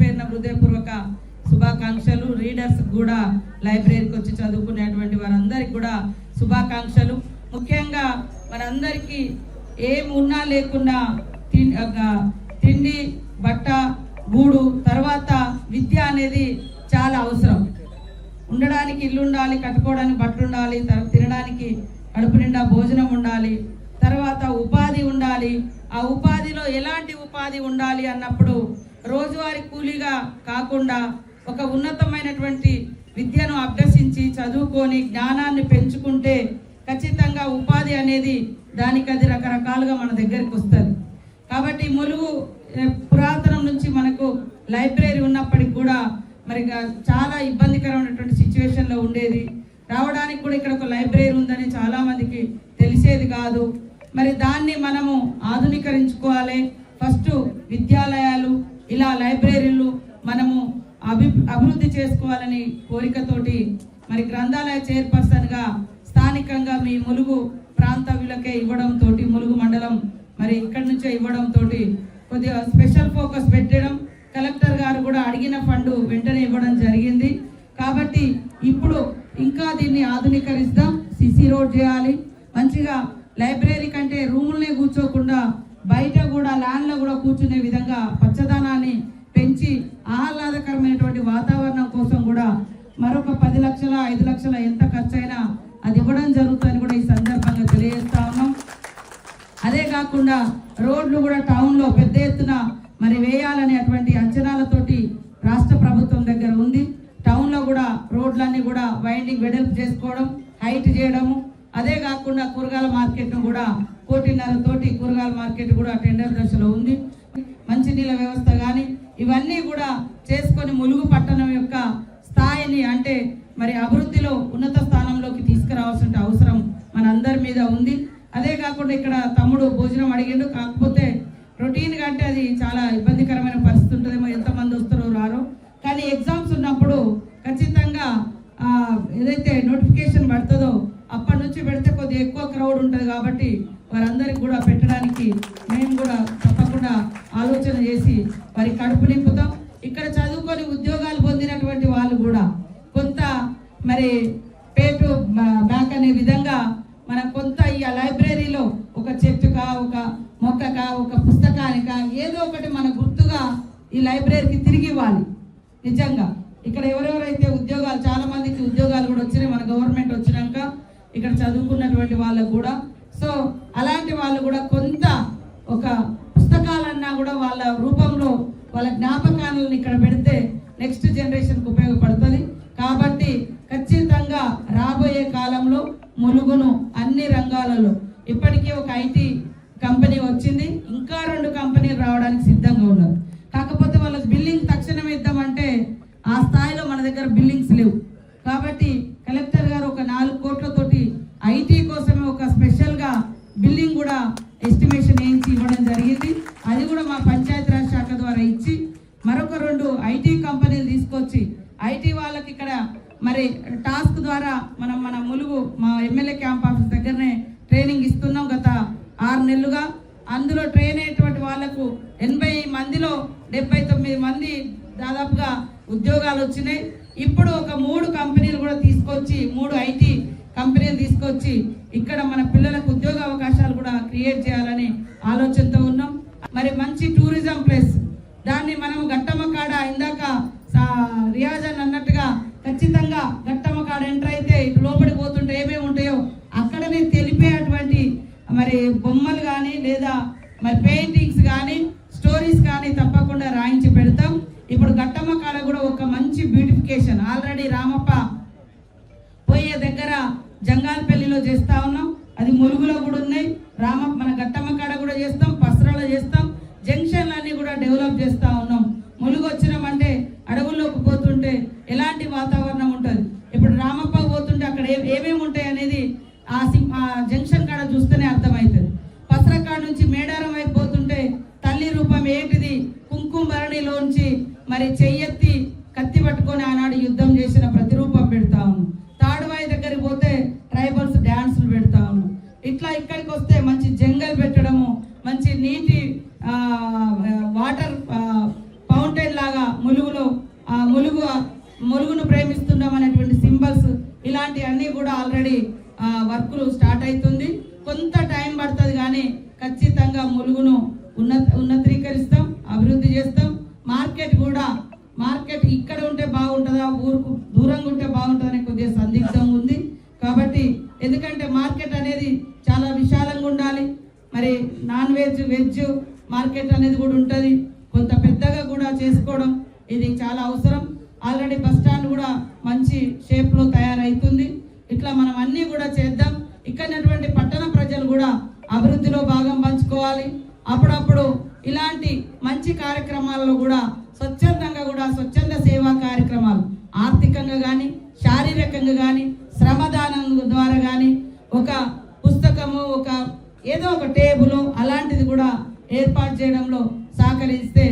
పేరున హృదయపూర్వక శుభాకాంక్షలు. రీడర్స్ కూడా లైబ్రరీకి వచ్చి చదువుకునేటువంటి వారందరికి కూడా శుభాకాంక్షలు. ముఖ్యంగా మనందరికీ ఏం ఉన్నా లేకున్నా ఒక తిండి బట్ట గూడు తర్వాత విద్య అనేది చాలా అవసరం. ఉండడానికి ఇల్లు ఉండాలి కట్టుకోవడానికి బట్టలు ఉండాలి తినడానికి కడుపు నిండా భోజనం ఉండాలి తర్వాత ఉపాధి ఉండాలి. ఆ ఉపాధిలో ఎలాంటి ఉపాధి ఉండాలి అన్నప్పుడు రోజువారీ కూలీగా కాకుండా ఒక ఉన్నతమైనటువంటి విద్యను అభ్యసించి చదువుకొని జ్ఞానాన్ని పెంచుకుంటే ఖచ్చితంగా ఉపాధి అనేది దానికి అది రకరకాలుగా మన దగ్గరికి వస్తుంది. కాబట్టి ములుగు పురాతనం నుంచి మనకు లైబ్రరీ ఉన్నప్పటికి కూడా మరి చాలా ఇబ్బందికరమైనటువంటి సిచ్యువేషన్లో ఉండేది. రావడానికి కూడా ఇక్కడ ఒక లైబ్రరీ ఉందని చాలామందికి తెలిసేది కాదు. మరి దాన్ని మనము ఆధునీకరించుకోవాలి. ఫస్ట్ విద్యాలయాలు అభి అభివృద్ధి చేసుకోవాలని కోరికతోటి మరి గ్రంథాలయ చైర్పర్సన్గా స్థానికంగా మీ ములుగు ప్రాంతవ్యులకే ఇవ్వడంతో ములుగు మండలం మరి ఇక్కడి నుంచే ఇవ్వడం తోటి కొద్దిగా స్పెషల్ ఫోకస్ పెట్టడం కలెక్టర్ గారు కూడా అడిగిన ఫండ్ వెంటనే ఇవ్వడం జరిగింది. కాబట్టి ఇప్పుడు ఇంకా దీన్ని ఆధునీకరిస్తాం సిసి రోడ్ చేయాలి. మంచిగా లైబ్రరీ కంటే రూములనే కూర్చోకుండా బయట కూడా ల్యాండ్లో కూడా కూర్చునే విధంగా పచ్చదనాన్ని పెంచి ఆహ్లాదకరమైనటువంటి వాతావరణం కోసం కూడా మరొక పది లక్షల ఐదు లక్షల ఎంత ఖర్చైనా అది ఇవ్వడం జరుగుతుందని కూడా ఈ సందర్భంగా తెలియజేస్తా ఉన్నాం. అదే కాకుండా రోడ్లు కూడా టౌన్లో పెద్ద ఎత్తున మరి వేయాలనే అటువంటి అంచనాలతోటి రాష్ట్ర ప్రభుత్వం దగ్గర ఉంది. టౌన్లో కూడా రోడ్లన్నీ కూడా వైండింగ్ వెడల్పు చేసుకోవడం హైట్ చేయడము. అదే కాకుండా కూరగాయల మార్కెట్ను కూడా కోటిన్నర తోటి కూరగాయల మార్కెట్ కూడా టెండర్ దశలో ఉంది. మంచినీళ్ళ వ్యవస్థ కానీ ఇవన్నీ కూడా చేసుకొని ములుగు పట్టణం యొక్క స్థాయిని అంటే మరి అభివృద్ధిలో ఉన్నత స్థానంలోకి తీసుకురావాల్సిన అవసరం మనందరి మీద ఉంది. అదే కాకుండా ఇక్కడ తమ్ముడు భోజనం అడిగిండు. కాకపోతే రొటీన్ కంటే అంటే అది చాలా ఇబ్బందికరమైన పరిస్థితి ఉంటుందేమో ఎంతమంది వస్తారో రారో. కానీ ఎగ్జామ్స్ ఉన్నప్పుడు ఖచ్చితంగా ఏదైతే నోటిఫికేషన్ పడుతుందో అప్పటి నుంచి పెడితే కొద్దిగా ఎక్కువ క్రౌడ్ ఉంటుంది కాబట్టి వారందరికి కూడా పెట్టడానికి మేము కూడా తప్పకుండా ఆలోచన చేసి వారి కడుపు నింపుతాం. ఇక్కడ చదువుకొని ఉద్యోగం మనం కొంత ఈ లైబ్రరీలో ఒక చెట్టుగా ఒక మొక్కగా ఒక పుస్తకానికా ఏదో ఒకటి మన గుర్తుగా ఈ లైబ్రరీకి తిరిగి ఇవ్వాలి. నిజంగా. ఇక్కడ ఎవరెవరైతే ఉద్యోగాలు చాలా మందికి ఉద్యోగాలు కూడా వచ్చినాయి మన గవర్నమెంట్ వచ్చినాక ఇక్కడ చదువుకున్నటువంటి వాళ్ళకు కూడా. సో అలాంటి వాళ్ళు కూడా కొంత ఒక పుస్తకాలన్నా కూడా వాళ్ళ రూపంలో వాళ్ళ జ్ఞాపకాలను ఇక్కడ పెడితే నెక్స్ట్ జనరేషన్కి ఉపయోగపడుతుంది. కాబట్టి ఖచ్చితంగా రాబోయే కాలంలో ములుగును అన్ని రంగాలలో ఇప్పటికీ ఒక ఐటీ కంపెనీ వచ్చింది ఇంకా రెండు కంపెనీలు రావడానికి సిద్ధంగా ఉన్నారు. కాకపోతే వాళ్ళకి బిల్లింగ్ తక్షణం ఇద్దామంటే ఆ స్థాయిలో మన దగ్గర బిల్లింగ్స్ లేవు. కాబట్టి కలెక్టర్ గారు ఒక నాలుగు కోట్లతోటి ఐటీ కోసమే ఒక స్పెషల్గా బిల్లింగ్ కూడా ఎస్టిమేషన్ వేయించి ఇవ్వడం జరిగింది. అది కూడా మా పంచాయతీరాజ్ శాఖ ద్వారా ఇచ్చి మరొక రెండు ఐటీ కంపెనీలు తీసుకొచ్చి ఐటీ వాళ్ళకి ఇక్కడ మరి టాస్క్ ద్వారా మనం మన ములుగు మా ఎమ్మెల్యే క్యాంప్ ఆఫీస్ దగ్గరనే ట్రైనింగ్ ఇస్తున్నాం. ఆరు నెలలుగా అందులో ట్రైన్ అయినటువంటి వాళ్ళకు ఎనభై మందిలో డెబ్బై తొమ్మిది మంది దాదాపుగా ఉద్యోగాలు వచ్చినాయి. ఇప్పుడు ఒక మూడు కంపెనీలు కూడా తీసుకొచ్చి మూడు ఐటీ కంపెనీలు తీసుకొచ్చి ఇక్కడ మన పిల్లలకు ఉద్యోగ అవకాశాలు కూడా క్రియేట్ చేయాలని ఆలోచనతో ఉన్నాం. మరి మంచి టూరిజం ప్లేస్ దాన్ని మనం గట్టమ్మ కాడ ఇందాక సా- రియాజ్ అని అన్నట్టుగా ఖచ్చితంగా గట్టమ్మ కాడ ఎంటర్ అయితే మరి పెయింటింగ్స్ కానీ స్టోరీస్ కానీ తప్పకుండా రాయించి పెడతాం. ఇప్పుడు గట్టమ్మ కాడ కూడా ఒక మంచి బ్యూటిఫికేషన్ ఆల్రెడీ రామప్ప పోయే దగ్గర జంగాలపల్లిలో చేస్తా ఉన్నాం. అది ములుగులో కూడా ఉన్నాయి. రామ మన గట్టమ్మ కాడ కూడా చేస్తాం పసరాలో చేస్తాం. జంక్షన్లన్నీ కూడా డెవలప్ చేస్తా మరి చెయ్యెత్తి కత్తి పట్టుకొని ఆనాడు యుద్ధం చేసిన ప్రతిరూపం పెడతాను తాడువాయి దగ్గరికి పోతే ట్రైబల్స్ డ్యాన్సులు పెడతాను ఇట్లా ఇక్కడికి వస్తే మంచి జంగల్ పెట్టడము మంచి నీటి వాటర్ ఫౌంటైన్ లాగా ములుగులో ములుగు ములుగును ప్రేమిస్తున్నాం అనేటువంటి సింబల్స్ ఇలాంటివన్నీ కూడా ఆల్రెడీ వర్కులు స్టార్ట్ అవుతుంది కొంత టైం పడుతుంది కానీ ఖచ్చితంగా ములుగును ఉన్నత ఉన్నతీకరిస్తాం అభివృద్ధి చేస్తాం. మార్కెట్ కూడా మార్కెట్ ఇక్కడ ఉంటే బాగుంటుందా ఊరుకు దూరంగా ఉంటే బాగుంటుందనే కొద్దిగా సందిగ్ధం ఉంది. కాబట్టి ఎందుకంటే మార్కెట్ అనేది చాలా విశాలంగా ఉండాలి. మరి నాన్ వెజ్ వెజ్ మార్కెట్ అనేది కూడా ఉంటుంది. కొంత పెద్దగా కూడా చేసుకోవడం ఇది చాలా అవసరం. ఆల్రెడీ బస్ స్టాండ్ కూడా మంచి షేప్లో తయారవుతుంది ఇట్లా మనం అన్నీ కూడా చేద్దాం. ఇక్కడటువంటి పట్టణ ప్రజలు కూడా అభివృద్ధిలో భాగం పంచుకోవాలి. అప్పుడప్పుడు ఇలాంటి మంచి కార్యక్రమాల్లో కూడా స్వచ్ఛందంగా కూడా స్వచ్ఛంద సేవా కార్యక్రమాలు ఆర్థికంగా కానీ శారీరకంగా కానీ శ్రమదానం ద్వారా కానీ ఒక పుస్తకము ఒక ఏదో ఒక టేబుల్ అలాంటిది కూడా ఏర్పాటు చేయడంలో సహకరిస్తే